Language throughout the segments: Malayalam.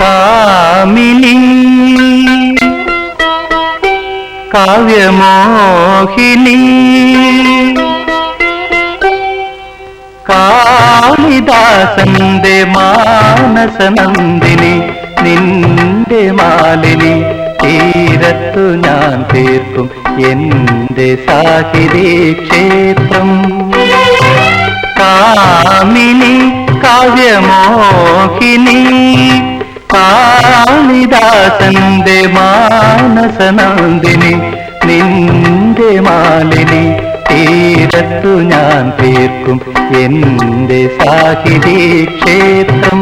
കാമിനി കാവ്യമോഹിനി കാളിദാസന്റെ മാനസനന്ദിനി നിന്റെ മാലിനി തീരത്തു ഞാൻ തീർക്കും എന്റെ സാഹിതി ക്ഷേത്രം കാമിനി കാവ്യമോഹിനി കാളിദാസന്റെ മാനസനന്ദിനി നിന്റെ മാലിനി തീരത്തു ഞാൻ തീർക്കും എന്റെ സാഹിതി ക്ഷേത്രം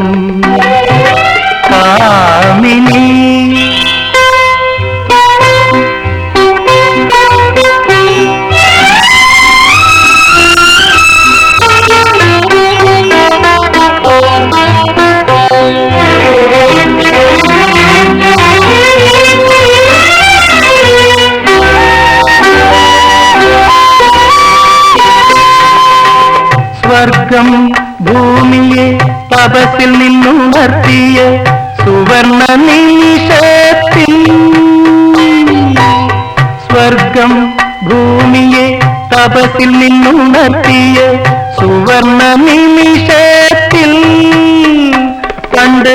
സ്വർഗം ഭൂമിയെ തപസിൽ നിന്നുണർത്തിയ സുവർണ നിമിഷത്തിൽ. സ്വർഗം ഭൂമിയെ തപസിൽ നിന്നുണർത്തിയ സുവർണ നിമിഷത്തിൽ. കണ്ട്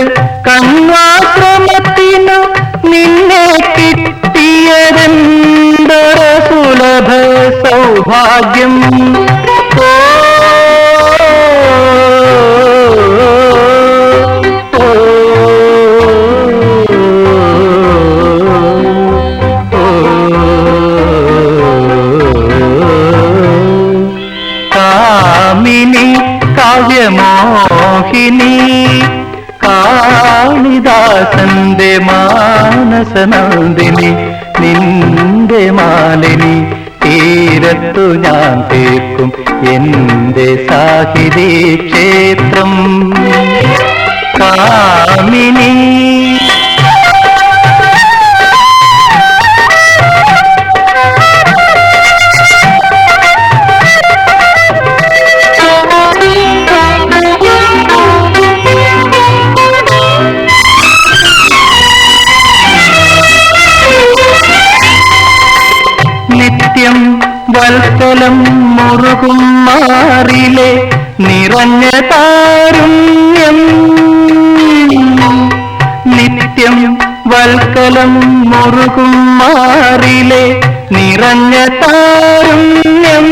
കണ്വാശ്രമത്തിനു നിന്നെ കിട്ടിയതെന്തൊര സുലഭ സൗഭാഗ്യം. കാവ്യമോഹിനി കാളിദാസന്റെ മാനസനന്ദിനി നിന്റെ മാലിനി തീരത്തു ഞാൻ തീർക്കും എന്റെ സാഹിതി ക്ഷേത്രം കാമിനി നിത്യം വൽക്കലം മുറുകും മാറിലെ നിറഞ്ഞ താരുണ്യം. നിത്യം വൽക്കലം മുറുകും മാറിലെ നിറഞ്ഞ താരുണ്യം.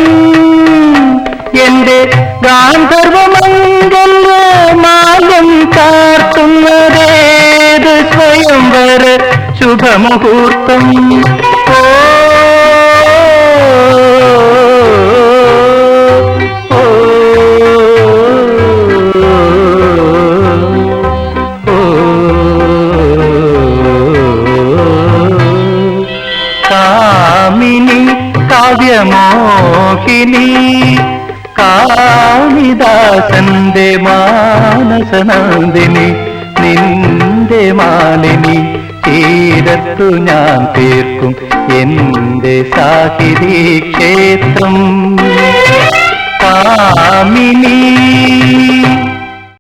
എന്റെ ഗാന്ധർവമംഗല കാർത്തുന്നതേത് സ്വയംവര ശുഭമുഹൂർത്തം. കാവ്യമോഹിനി കാളിദാസന്റെ മാനസനന്ദിനി നിന്റെ മാലിനി തീരത്തു ഞാൻ തീർക്കും എന്റെ സാഹിതി ക്ഷേത്രം കാമിനി